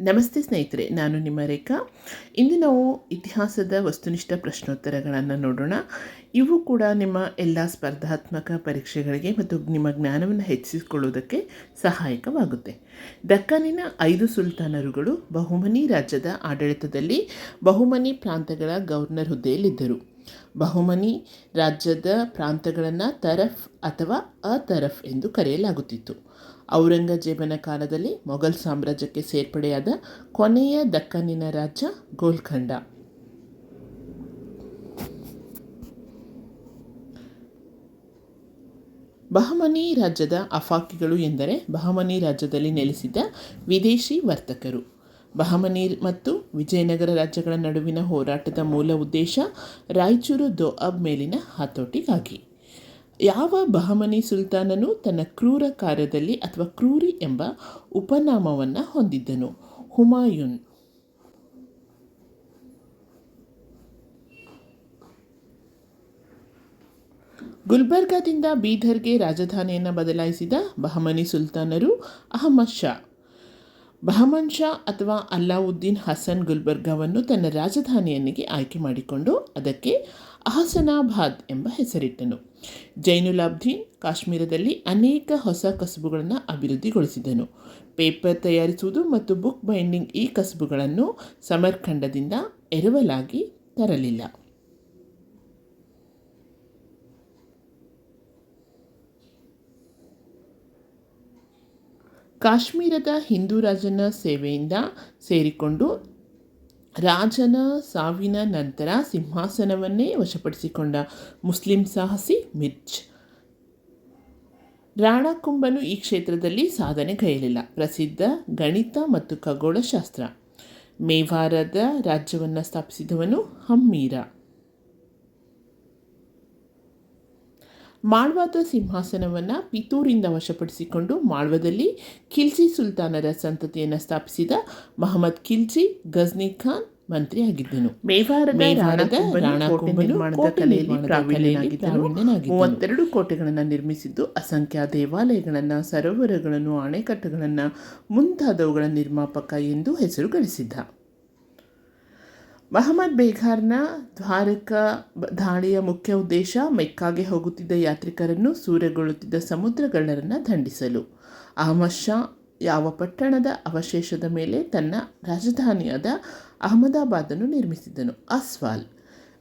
ನಮಸ್ತೆ ಸ್ನೇಹಿತರೆ, ನಾನು ನಿಮ್ಮ ರೇಖಾ. ಇಂದು ನಾವು ಇತಿಹಾಸದ ವಸ್ತುನಿಷ್ಠ ಪ್ರಶ್ನೋತ್ತರಗಳನ್ನು ನೋಡೋಣ. ಇವು ಕೂಡ ನಿಮ್ಮ ಎಲ್ಲ ಸ್ಪರ್ಧಾತ್ಮಕ ಪರೀಕ್ಷೆಗಳಿಗೆ ಮತ್ತು ನಿಮ್ಮ ಜ್ಞಾನವನ್ನು ಹೆಚ್ಚಿಸಿಕೊಳ್ಳುವುದಕ್ಕೆ ಸಹಾಯಕವಾಗುತ್ತೆ. ದಕ್ಕನಿನ ಐದು ಸುಲ್ತಾನರುಗಳು ಬಹುಮನಿ ರಾಜ್ಯದ ಆಡಳಿತದಲ್ಲಿ ಬಹುಮನಿ ಪ್ರಾಂತಗಳ ಗವರ್ನರ್ ಹುದ್ದೆಯಲ್ಲಿದ್ದರು. ಬಹುಮನಿ ರಾಜ್ಯದ ಪ್ರಾಂತಗಳನ್ನು ತರಫ್ ಅಥವಾ ಅತರಫ್ ಎಂದು ಕರೆಯಲಾಗುತ್ತಿತ್ತು. ಔರಂಗಜೇಬನ ಕಾಲದಲ್ಲಿ ಮೊಘಲ್ ಸಾಮ್ರಾಜ್ಯಕ್ಕೆ ಸೇರ್ಪಡೆಯಾದ ಕೊನೆಯ ದಕ್ಕನ್ನಿನ ರಾಜ್ಯ ಗೋಲ್ಖಂಡ ಬಹಮನಿ ರಾಜ್ಯದ ಅಫಾಕಿಗಳು ಎಂದರೆ ಬಹಮನಿ ರಾಜ್ಯದಲ್ಲಿ ನೆಲೆಸಿದ್ದ ವಿದೇಶಿ ವರ್ತಕರು. ಬಹಮನಿ ಮತ್ತು ವಿಜಯನಗರ ರಾಜ್ಯಗಳ ನಡುವಿನ ಹೋರಾಟದ ಮೂಲ ಉದ್ದೇಶ ರಾಯಚೂರು ದೋಅಬ್ ಮೇಲಿನ ಹತೋಟಿಗಾಗಿ. ಯಾವ ಬಹಮನಿ ಸುಲ್ತಾನನು ತನ್ನ ಕ್ರೂರ ಕಾರ್ಯದಲ್ಲಿ ಅಥವಾ ಕ್ರೂರಿ ಎಂಬ ಉಪನಾಮವನ್ನು ಹೊಂದಿದ್ದನು? ಹುಮಾಯುನ್. ಗುಲ್ಬರ್ಗಾದಿಂದ ಬೀದರ್ಗೆ ರಾಜಧಾನಿಯನ್ನು ಬದಲಾಯಿಸಿದ ಬಹಮನಿ ಸುಲ್ತಾನರು ಅಹಮದ್ ಶಾ. ಬಹಮನ್ ಶಾ ಅಥವಾ ಅಲ್ಲಾವುದ್ದೀನ್ ಹಸನ್ ಗುಲ್ಬರ್ಗಾವನ್ನು ತನ್ನ ರಾಜಧಾನಿಯನ್ನಿಗೆ ಆಯ್ಕೆ ಮಾಡಿಕೊಂಡು ಅದಕ್ಕೆ ಅಹಸನಾಬಾದ್ ಎಂಬ ಹೆಸರಿಟ್ಟನು. ಜೈನುಲಾಬ್ದೀನ್ ಕಾಶ್ಮೀರದಲ್ಲಿ ಅನೇಕ ಹೊಸ ಕಸುಬುಗಳನ್ನು ಅಭಿವೃದ್ಧಿಗೊಳಿಸಿದನು. ಪೇಪರ್ ತಯಾರಿಸುವುದು ಮತ್ತು ಬುಕ್ ಬೈಂಡಿಂಗ್ ಈ ಕಸುಬುಗಳನ್ನು ಸಮರ್ಖಂಡದಿಂದ ಎರವಲಾಗಿ ತರಲಿಲ್ಲ. ಕಾಶ್ಮೀರದ ಹಿಂದೂ ರಾಜನ ಸೇವೆಯಿಂದ ಸೇರಿಕೊಂಡು ರಾಜನ ಸಾವಿನ ನಂತರ ಸಿಂಹಾಸನವನ್ನೇ ವಶಪಡಿಸಿಕೊಂಡ ಮುಸ್ಲಿಂ ಸಾಹಸಿ ಮಿರ್ಜ್. ರಾಣಾಕುಂಬನು ಈ ಕ್ಷೇತ್ರದಲ್ಲಿ ಸಾಧನೆ ಕೈಯಲಿಲ್ಲ ಪ್ರಸಿದ್ಧ ಗಣಿತ ಮತ್ತು ಖಗೋಳಶಾಸ್ತ್ರ ಮೇವಾರದ ರಾಜ್ಯವನ್ನು ಸ್ಥಾಪಿಸಿದವನು ಹಮ್ಮೀರ. ಮಾಳ್ವಾದ ಸಿಂಹಾಸನವನ್ನು ಪಿತೂರಿಂದ ವಶಪಡಿಸಿಕೊಂಡು ಮಾಳ್ವದಲ್ಲಿ ಖಿಲ್ಜಿ ಸುಲ್ತಾನರ ಸಂತತಿಯನ್ನು ಸ್ಥಾಪಿಸಿದ ಮಹಮ್ಮದ್ ಖಿಲ್ಜಿ ಗಜ್ನಿ ಖಾನ್ ಮಂತ್ರಿಯಾಗಿದ್ದನು ಮೂವತ್ತೆರಡು ಕೋಟೆಗಳನ್ನು ನಿರ್ಮಿಸಿದ್ದು ಅಸಂಖ್ಯ ದೇವಾಲಯಗಳನ್ನು ಸರೋವರಗಳನ್ನು ಅಣೆಕಟ್ಟುಗಳನ್ನು ಮುಂತಾದವುಗಳ ನಿರ್ಮಾಪಕ ಎಂದು ಹೆಸರು ಗಳಿಸಿದ್ದ ಮಹಮ್ಮದ್ ಬೇಘಾರ್ನ ದ್ವಾರಕ ದಾಳಿಯ ಮುಖ್ಯ ಉದ್ದೇಶ ಮೆಕ್ಕಾಗೆ ಹೋಗುತ್ತಿದ್ದ ಯಾತ್ರಿಕರನ್ನು ಸೂರ್ಯಗೊಳ್ಳುತ್ತಿದ್ದ ಸಮುದ್ರಗಳ್ಳರನ್ನು ದಂಡಿಸಲು. ಅಹಮದ್ ಶಾ ಯಾವ ಪಟ್ಟಣದ ಅವಶೇಷದ ಮೇಲೆ ತನ್ನ ರಾಜಧಾನಿಯಾದ ಅಹಮದಾಬಾದನ್ನು ನಿರ್ಮಿಸಿದ್ದನು. ಅಸ್ವಾಲ್.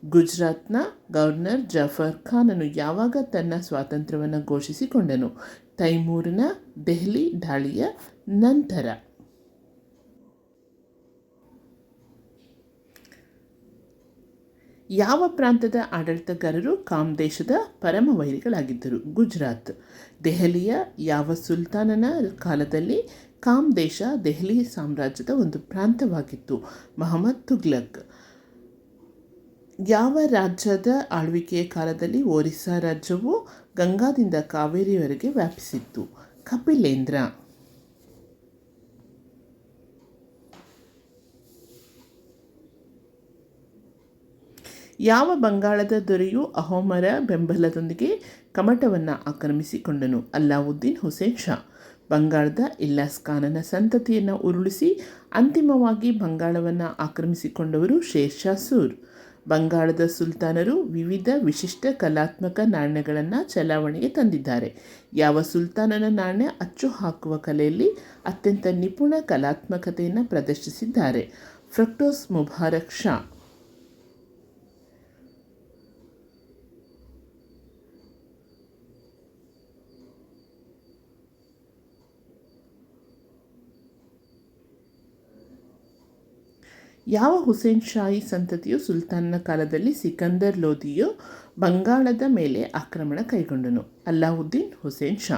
ಗುಜರಾತ್ನ ಗವರ್ನರ್ ಜಫರ್ ಖಾನನು ಯಾವಾಗ ತನ್ನ ಸ್ವಾತಂತ್ರ್ಯವನ್ನು ಘೋಷಿಸಿಕೊಂಡನು? ತೈಮೂರಿನ ದೆಹಲಿ ದಾಳಿಯ ನಂತರ. ಯಾವ ಪ್ರಾಂತದ ಆಡಳಿತಗಾರರು ಕಾಮ್ ದೇಶದ ಪರಮ ವೈರಿಗಳಾಗಿದ್ದರು? ಗುಜರಾತ್. ದೆಹಲಿಯ ಯಾವ ಸುಲ್ತಾನನ ಕಾಲದಲ್ಲಿ ಕಾಮ್ ದೇಶ ದೆಹಲಿ ಸಾಮ್ರಾಜ್ಯದ ಒಂದು ಪ್ರಾಂತವಾಗಿತ್ತು ಮಹಮ್ಮದ್ ತುಗ್ಲಕ್. ಯಾವ ರಾಜ್ಯದ ಆಳ್ವಿಕೆಯ ಕಾಲದಲ್ಲಿ ಒರಿಸ್ಸಾ ರಾಜ್ಯವು ಗಂಗಾದಿಂದ ಕಾವೇರಿಯವರೆಗೆ ವ್ಯಾಪಿಸಿತ್ತು? ಕಪಿಲೇಂದ್ರ. ಯಾವ ಬಂಗಾಳದ ದೊರೆಯು ಅಹೋಮರ ಬೆಂಬಲದೊಂದಿಗೆ ಕಮಟವನ್ನು ಆಕ್ರಮಿಸಿಕೊಂಡನು? ಅಲ್ಲಾವುದ್ದೀನ್ ಹುಸೇನ್ ಶಾ. ಬಂಗಾಳದ ಇಲ್ಲಾಸ್ ಖಾನನ ಸಂತತಿಯನ್ನು ಉರುಳಿಸಿ ಅಂತಿಮವಾಗಿ ಬಂಗಾಳವನ್ನು ಆಕ್ರಮಿಸಿಕೊಂಡವರು ಶೇರ್ ಶಾ ಸೂರ್. ಬಂಗಾಳದ ಸುಲ್ತಾನರು ವಿವಿಧ ವಿಶಿಷ್ಟ ಕಲಾತ್ಮಕ ನಾಣ್ಯಗಳನ್ನು ಚಲಾವಣೆಗೆ ತಂದಿದ್ದಾರೆ. ಯಾವ ಸುಲ್ತಾನನ ನಾಣ್ಯ ಅಚ್ಚು ಹಾಕುವ ಕಲೆಯಲ್ಲಿ ಅತ್ಯಂತ ನಿಪುಣ ಕಲಾತ್ಮಕತೆಯನ್ನು ಪ್ರದರ್ಶಿಸಿದ್ದಾರೆ. ಫ್ರಕ್ಟೋಸ್ ಮುಬಾರಕ್ ಶಾ. ಯಾವ ಹುಸೇನ್ ಶಾಹಿ ಸಂತತಿಯು ಸುಲ್ತಾನನ ಕಾಲದಲ್ಲಿ ಸಿಕಂದರ್ ಲೋಧಿಯು ಬಂಗಾಳದ ಮೇಲೆ ಆಕ್ರಮಣ ಕೈಗೊಂಡನು. ಅಲ್ಲಾವುದ್ದೀನ್ ಹುಸೇನ್ ಶಾ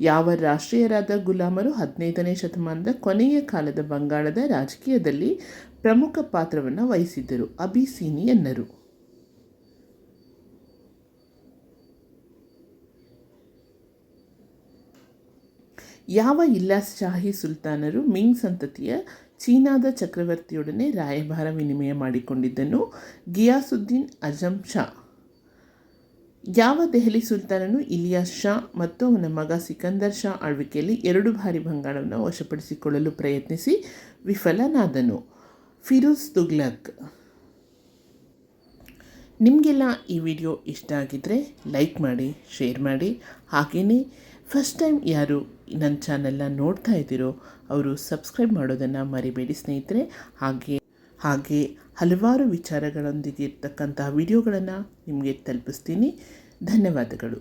ಯಾವ ರಾಷ್ಟ್ರೀಯರಾದ ಗುಲಾಮರು ಹದಿನೈದನೇ ಶತಮಾನದ ಕೊನೆಯ ಕಾಲದ ಬಂಗಾಳದ ರಾಜಕೀಯದಲ್ಲಿ ಪ್ರಮುಖ ಪಾತ್ರವನ್ನು ವಹಿಸಿದ್ದರು. ಅಬಿಸೀನಿಯನ್ನರು. ಯಾವ ಇಲ್ಲಾಸ್ ಶಾಹಿ ಸುಲ್ತಾನರು ಮಿಂಗ್ ಸಂತತಿಯ ಚೀನಾದ ಚಕ್ರವರ್ತಿಯೊಡನೆ ರಾಯಭಾರ ವಿನಿಮಯ ಮಾಡಿಕೊಂಡಿದ್ದನು ಗಿಯಾಸುದ್ದೀನ್ ಅಜಂ ಶಾ. ಯಾವ ದೆಹಲಿ ಸುಲ್ತಾನನು ಇಲಿಯಾಸ್ ಶಾ ಮತ್ತು ಅವನ ಮಗ ಸಿಕಂದರ್ ಶಾ ಆಳ್ವಿಕೆಯಲ್ಲಿ ಎರಡು ಬಾರಿ ಬಂಗಾಳವನ್ನು ವಶಪಡಿಸಿಕೊಳ್ಳಲು ಪ್ರಯತ್ನಿಸಿ ವಿಫಲನಾದನು. ಫಿರೋಜ್ ತುಗ್ಲಕ್. ನಿಮಗೆಲ್ಲ ಈ ವಿಡಿಯೋ ಇಷ್ಟ ಆಗಿದ್ದರೆ ಲೈಕ್ ಮಾಡಿ, ಶೇರ್ ಮಾಡಿ ಹಾಗೆಯೇ ಫಸ್ಟ್ ಟೈಮ್ ಯಾರು ನನ್ನ ಚಾನೆಲ್ನ ನೋಡ್ತಾ ಇದ್ದೀರೋ, ಅವರು ಸಬ್ಸ್ಕ್ರೈಬ್ ಮಾಡೋದನ್ನು ಮರಿಬೇಡಿ ಸ್ನೇಹಿತರೆ. ಹಾಗೆ ಹಾಗೆ ಹಲವಾರು ವಿಚಾರಗಳೊಂದಿಗೆ ಇರ್ತಕ್ಕಂತಹ ವಿಡಿಯೋಗಳನ್ನು ನಿಮಗೆ ತಲುಪಿಸ್ತೀನಿ. ಧನ್ಯವಾದಗಳು.